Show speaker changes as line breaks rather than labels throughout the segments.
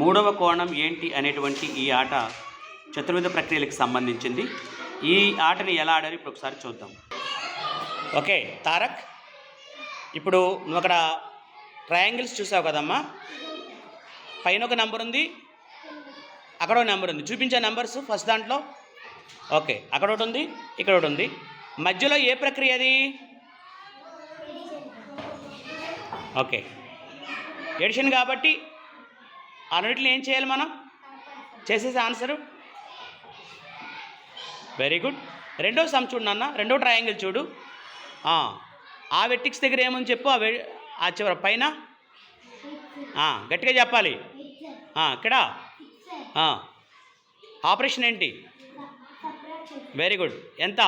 మూడవ కోణం ఏంటి అనేటువంటి ఈ ఆట చతుర్విధ ప్రక్రియలకు సంబంధించింది. ఈ ఆటని ఎలా ఆడారు ఇప్పుడు ఒకసారి చూద్దాం. ఓకే తారక్ ఇప్పుడు నువ్వు అక్కడ ట్రయాంగిల్స్ చూసావు కదమ్మా? పైన ఒక నెంబర్ ఉంది అక్కడ ఒక నెంబర్ ఉంది. చూపించే నెంబర్స్ ఫస్ట్ దాంట్లో? ఓకే అక్కడ ఒకటి ఉంది ఇక్కడ ఒకటి ఉంది. మధ్యలో ఏ ప్రక్రియ అది? ఓకే ఎడిషన్ కాబట్టి అన్నిటిని ఏం చేయాలి మనం? చేసేసి ఆన్సరు? వెరీ గుడ్ రెండో సమ్ చూడు నాన్న రెండో ట్రయాంగిల్ చూడు. ఆ, వెట్టిక్స్ దగ్గర ఏమని చెప్పు? ఆ వె ఆ చివర పైన? గట్టిగా చెప్పాలి. ఇక్కడ? ఆపరేషన్ ఏంటి? వెరీ గుడ్ ఎంత?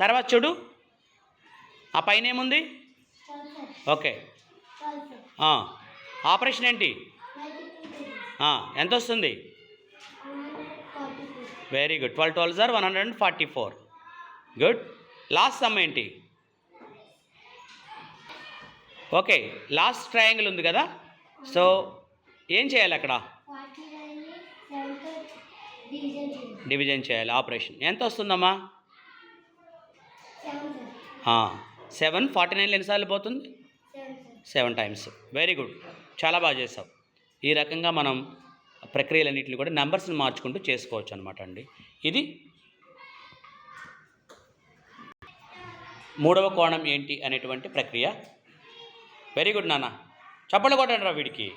తర్వాత చూడు. ఆ పైన ఏముంది? ఓకే ఆపరేషన్ ఏంటి? ఎంత వస్తుంది very good twelve twelve sir one hundred and forty four good last sum ఏంటి? ఓకే లాస్ట్ ట్రయాంగిల్ ఉంది కదా? సో ఏం చేయాలి అక్కడ? డివిజన్ చేయాలి ఆపరేషన్ ఎంత వస్తుందమ్మా సెవెన్ ఫార్టీ నైన్ ఎన్నిసార్లు పోతుంది? Seven times. వెరీ గుడ్ చాలా బాగా చేసావు. ఈ రకంగా మనం ప్రక్రియలన్నింటిని కూడా నెంబర్స్ని మార్చుకుంటూ చేసుకోవచ్చు అనమాట అండి. ఇది మూడవ కోణం ఏంటి అనేటువంటి ప్రక్రియ. వెరీ గుడ్ నాన్న. చప్పట్లు కొట్టండి రా వీడికి.